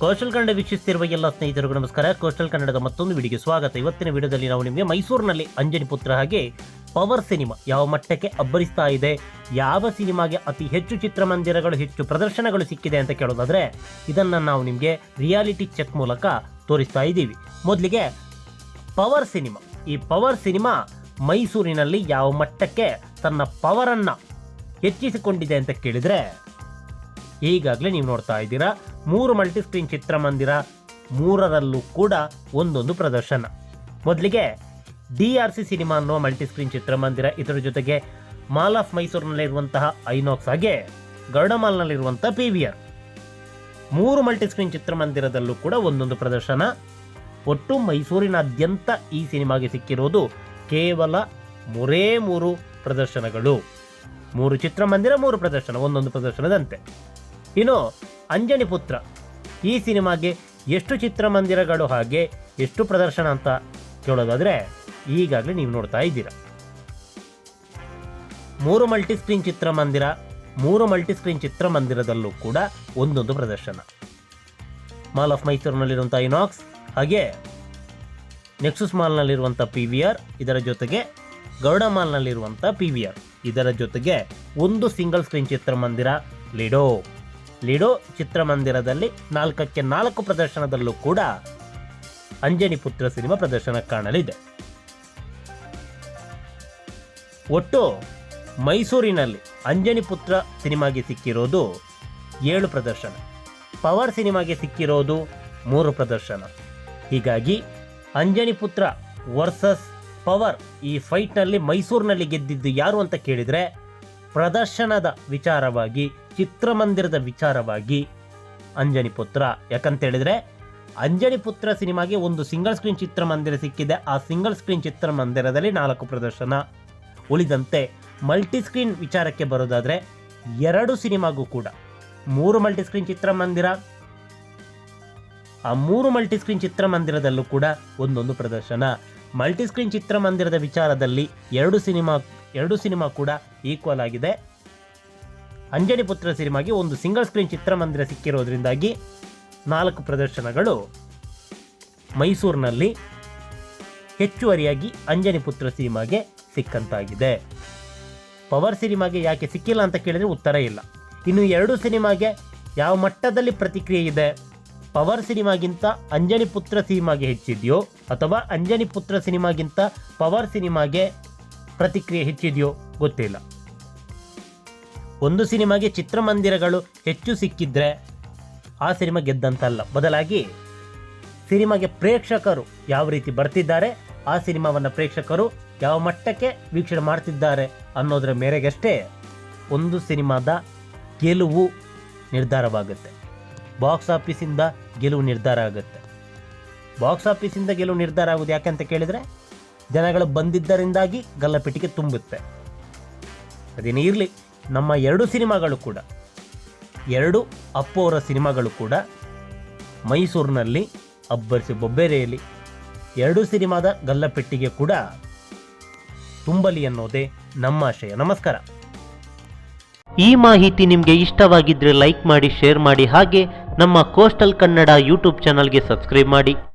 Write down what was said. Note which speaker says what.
Speaker 1: Coastal Kannada ವೀಕ್ಷಿಸ್ತಿರುವ ಎಲ್ಲ ಸ್ನೇಹಿತರಿಗೂ ನಮಸ್ಕಾರ. ಕೋಸ್ಟಲ್ ಕನ್ನಡದ ಮತ್ತೊಂದು ವಿಡಿಯೋಗೆ ಸ್ವಾಗತ. ಇವತ್ತಿನ ವಿಡಿಯೋದಲ್ಲಿ ನಾವು ನಿಮಗೆ ಮೈಸೂರಿನಲ್ಲಿ ಅಂಜನಿ ಪುತ್ರ ಹಾಗೆ ಪವರ್ ಸಿನಿಮಾ ಯಾವ ಮಟ್ಟಕ್ಕೆ ಅಬ್ಬರಿಸ್ತಾ ಇದೆ, ಯಾವ ಸಿನಿಮಾಗೆ ಅತಿ ಹೆಚ್ಚು ಚಿತ್ರಮಂದಿರಗಳು, ಹೆಚ್ಚು ಪ್ರದರ್ಶನಗಳು ಸಿಕ್ಕಿದೆ ಅಂತ ಕೇಳೋದಾದ್ರೆ ಇದನ್ನ ನಾವು ನಿಮಗೆ ರಿಯಾಲಿಟಿ ಚೆಕ್ ಮೂಲಕ ತೋರಿಸ್ತಾ ಇದ್ದೀವಿ. ಮೊದಲಿಗೆ ಪವರ್ ಸಿನಿಮಾ. ಈ ಪವರ್ ಸಿನಿಮಾ ಮೈಸೂರಿನಲ್ಲಿ ಯಾವ ಮಟ್ಟಕ್ಕೆ ತನ್ನ ಪವರನ್ನು ಹೆಚ್ಚಿಸಿಕೊಂಡಿದೆ ಅಂತ ಕೇಳಿದರೆ ಈಗಾಗಲೇ ನೀವು ನೋಡ್ತಾ ಇದ್ದೀರಾ, ಮೂರು ಮಲ್ಟಿಸ್ಕ್ರೀನ್ ಚಿತ್ರಮಂದಿರ ಮೂರರಲ್ಲೂ ಕೂಡ ಒಂದೊಂದು ಪ್ರದರ್ಶನ. ಮೊದಲಿಗೆ ಡಿ ಆರ್ ಸಿ ಸಿನಿಮಾ ಅನ್ನೋ ಮಲ್ಟಿಸ್ಕ್ರೀನ್ ಚಿತ್ರಮಂದಿರ, ಇದರ ಜೊತೆಗೆ ಮಾಲ್ ಆಫ್ ಮೈಸೂರಿನಲ್ಲಿರುವಂತಹ ಐನಾಕ್ಸ್ ಹಾಗೆ ಗರುಡ ಮಾಲ್ನಲ್ಲಿರುವಂತಹ ಪಿ ವಿ ಆರ್. ಮೂರು ಮಲ್ಟಿಸ್ಕ್ರೀನ್ ಚಿತ್ರಮಂದಿರದಲ್ಲೂ ಕೂಡ ಒಂದೊಂದು ಪ್ರದರ್ಶನ. ಒಟ್ಟು ಮೈಸೂರಿನಾದ್ಯಂತ ಈ ಸಿನಿಮಾಗೆ ಸಿಕ್ಕಿರೋದು ಕೇವಲ ಮೂರೇ ಮೂರು ಪ್ರದರ್ಶನಗಳು. ಮೂರು ಚಿತ್ರಮಂದಿರ, ಮೂರು ಪ್ರದರ್ಶನ, ಒಂದೊಂದು ಪ್ರದರ್ಶನದಂತೆ. ಇನ್ನು ಅಂಜನಿ ಪುತ್ರ. ಈ ಸಿನಿಮಾಗೆ ಎಷ್ಟು ಚಿತ್ರಮಂದಿರಗಳು ಹಾಗೆ ಎಷ್ಟು ಪ್ರದರ್ಶನ ಅಂತ ಕೇಳೋದಾದರೆ ಈಗಾಗಲೇ ನೀವು ನೋಡ್ತಾ ಇದ್ದೀರಾ. ಮೂರು ಮಲ್ಟಿಸ್ಕ್ರೀನ್ ಚಿತ್ರಮಂದಿರ, ಮೂರು ಮಲ್ಟಿಸ್ಕ್ರೀನ್ ಚಿತ್ರಮಂದಿರದಲ್ಲೂ ಕೂಡ ಒಂದೊಂದು ಪ್ರದರ್ಶನ. ಮಾಲ್ ಆಫ್ ಮೈಸೂರಿನಲ್ಲಿರುವಂಥ ಇನಾಕ್ಸ್ ಹಾಗೆ ನೆಕ್ಸಸ್ ಮಾಲ್ನಲ್ಲಿರುವಂಥ ಪಿ ವಿ ಆರ್, ಇದರ ಜೊತೆಗೆ ಗೌಡ ಮಾಲ್ನಲ್ಲಿರುವಂಥ ಪಿ ವಿ ಆರ್. ಇದರ ಜೊತೆಗೆ ಒಂದು ಸಿಂಗಲ್ ಸ್ಕ್ರೀನ್ ಚಿತ್ರಮಂದಿರ, ಲಿಡೋ. ಲಿಡೋ ಚಿತ್ರಮಂದಿರದಲ್ಲಿ ನಾಲ್ಕಕ್ಕೆ ನಾಲ್ಕು ಪ್ರದರ್ಶನದಲ್ಲೂ ಕೂಡ ಅಂಜನಿ ಪುತ್ರ ಸಿನಿಮಾ ಪ್ರದರ್ಶನ ಕಾಣಲಿದೆ. ಒಟ್ಟು ಮೈಸೂರಿನಲ್ಲಿ ಅಂಜನಿ ಪುತ್ರ ಸಿನಿಮಾಗೆ ಸಿಕ್ಕಿರೋದು ಏಳು ಪ್ರದರ್ಶನ. ಪವರ್ ಸಿನಿಮಾಗೆ ಸಿಕ್ಕಿರೋದು ಮೂರು ಪ್ರದರ್ಶನ. ಹೀಗಾಗಿ ಅಂಜನಿ ಪುತ್ರ ವರ್ಸಸ್ ಪವರ್ ಈ ಫೈಟ್ನಲ್ಲಿ ಮೈಸೂರಿನಲ್ಲಿ ಗೆದ್ದಿದ್ದು ಯಾರು ಅಂತ ಕೇಳಿದರೆ ಪ್ರದರ್ಶನದ ವಿಚಾರವಾಗಿ ಚಿತ್ರಮಂದಿರದ ವಿಚಾರವಾಗಿ ಅಂಜನಿ ಪುತ್ರ. ಯಾಕಂತ ಹೇಳಿದ್ರೆ ಅಂಜನಿ ಪುತ್ರ ಸಿನಿಮಾಗೆ ಒಂದು ಸಿಂಗಲ್ ಸ್ಕ್ರೀನ್ ಚಿತ್ರಮಂದಿರ ಸಿಕ್ಕಿದೆ. ಆ ಸಿಂಗಲ್ ಸ್ಕ್ರೀನ್ ಚಿತ್ರಮಂದಿರದಲ್ಲಿ ನಾಲ್ಕು ಪ್ರದರ್ಶನ ಉಳಿದಂತೆ ಮಲ್ಟಿ ಸ್ಕ್ರೀನ್ ವಿಚಾರಕ್ಕೆ ಬರೋದಾದರೆ ಎರಡು ಸಿನಿಮಾಗೂ ಕೂಡ. ಮೂರು ಮಲ್ಟಿ ಸ್ಕ್ರೀನ್ ಚಿತ್ರಮಂದಿರ, ಆ ಮೂರು ಮಲ್ಟಿ ಸ್ಕ್ರೀನ್ ಚಿತ್ರಮಂದಿರದಲ್ಲೂ ಕೂಡ ಒಂದೊಂದು ಪ್ರದರ್ಶನ. ಮಲ್ಟಿ ಸ್ಕ್ರೀನ್ ಚಿತ್ರಮಂದಿರದ ವಿಚಾರದಲ್ಲಿ ಎರಡು ಸಿನಿಮಾ ಎರಡು ಸಿನಿಮಾ ಕೂಡ ಈಕ್ವಲ್ ಆಗಿದೆ. ಅಂಜನಿ ಪುತ್ರ ಸಿನಿಮಾಗೆ ಒಂದು ಸಿಂಗಲ್ ಸ್ಕ್ರೀನ್ ಚಿತ್ರಮಂದಿರ ಸಿಕ್ಕಿರೋದ್ರಿಂದಾಗಿ ನಾಲ್ಕು ಪ್ರದರ್ಶನಗಳು ಮೈಸೂರಿನಲ್ಲಿ ಹೆಚ್ಚುವರಿಯಾಗಿ ಅಂಜನಿ ಪುತ್ರ ಸಿನಿಮಾಗೆ ಸಿಕ್ಕಂತಾಗಿದೆ. ಪವರ್ ಸಿನಿಮಾಗೆ ಯಾಕೆ ಸಿಕ್ಕಿಲ್ಲ ಅಂತ ಕೇಳಿದರೆ ಉತ್ತರ ಇಲ್ಲ. ಇನ್ನು ಎರಡು ಸಿನಿಮಾಗೆ ಯಾವ ಮಟ್ಟದಲ್ಲಿ ಪ್ರತಿಕ್ರಿಯೆ ಇದೆ? ಪವರ್ ಸಿನಿಮಾಗಿಂತ ಅಂಜನಿ ಪುತ್ರ ಸಿನಿಮಾಗೆ ಹೆಚ್ಚಿದೆಯೋ? ಅಥವಾ ಅಂಜನಿ ಪುತ್ರ ಸಿನಿಮಾಗಿಂತ ಪವರ್ ಸಿನಿಮಾಗೆ ಪ್ರತಿಕ್ರಿಯೆ ಹೆಚ್ಚಿದೆಯೋ? ಗೊತ್ತಿಲ್ಲ. ಒಂದು ಸಿನಿಮಾಗೆ ಚಿತ್ರಮಂದಿರಗಳು ಹೆಚ್ಚು ಸಿಕ್ಕಿದ್ರೆ ಆ ಸಿನಿಮಾ ಗೆದ್ದಂತಲ್ಲ. ಬದಲಾಗಿ ಸಿನಿಮಾಗೆ ಪ್ರೇಕ್ಷಕರು ಯಾವ ರೀತಿ ಬರ್ತಿದ್ದಾರೆ, ಆ ಸಿನಿಮಾವನ್ನು ಪ್ರೇಕ್ಷಕರು ಯಾವ ಮಟ್ಟಕ್ಕೆ ವೀಕ್ಷಣೆ ಮಾಡ್ತಿದ್ದಾರೆ ಅನ್ನೋದರ ಮೇರೆಗಷ್ಟೇ ಒಂದು ಸಿನಿಮಾದ ಗೆಲುವು ನಿರ್ಧಾರವಾಗುತ್ತೆ. ಬಾಕ್ಸ್ ಆಫೀಸಿಂದ ಗೆಲುವು ನಿರ್ಧಾರ ಆಗುತ್ತೆ. ಬಾಕ್ಸ್ ಆಫೀಸಿಂದ ಗೆಲುವು ನಿರ್ಧಾರ ಆಗೋದು ಯಾಕಂತ ಕೇಳಿದರೆ, ಜನಗಳು ಬಂದಿದ್ದರಿಂದಾಗಿ ಗಲ್ಲಪೆಟ್ಟಿಗೆ ತುಂಬುತ್ತೆ. ಅದೇನೇ ಇರಲಿ. ನಮ್ಮ ಎರಡು ಸಿನಿಮಾಗಳು ಕೂಡ. ಎರಡು ಅಪ್ಪು ಅವರ ಸಿನಿಮಾಗಳು ಕೂಡ. ಮೈಸೂರಿನಲ್ಲಿ ಅಬ್ಬರಿಸಿ ಬೊಬ್ಬೆರೆಯಲ್ಲಿ ಎರಡು ಸಿನಿಮಾದ ಗಲ್ಲಪೆಟ್ಟಿಗೆ ಕೂಡ ತುಂಬಲಿ ಅನ್ನೋದೇ ನಮ್ಮ ಆಶಯ. ನಮಸ್ಕಾರ. ಈ ಮಾಹಿತಿ ನಿಮಗೆ ಇಷ್ಟವಾಗಿದ್ದರೆ ಲೈಕ್ ಮಾಡಿ, ಶೇರ್ ಮಾಡಿ ಹಾಗೆ ನಮ್ಮ ಕೋಸ್ಟಲ್ ಕನ್ನಡ ಯೂಟ್ಯೂಬ್ ಚಾನಲ್ಗೆ ಸಬ್ಸ್ಕ್ರೈಬ್ ಮಾಡಿ.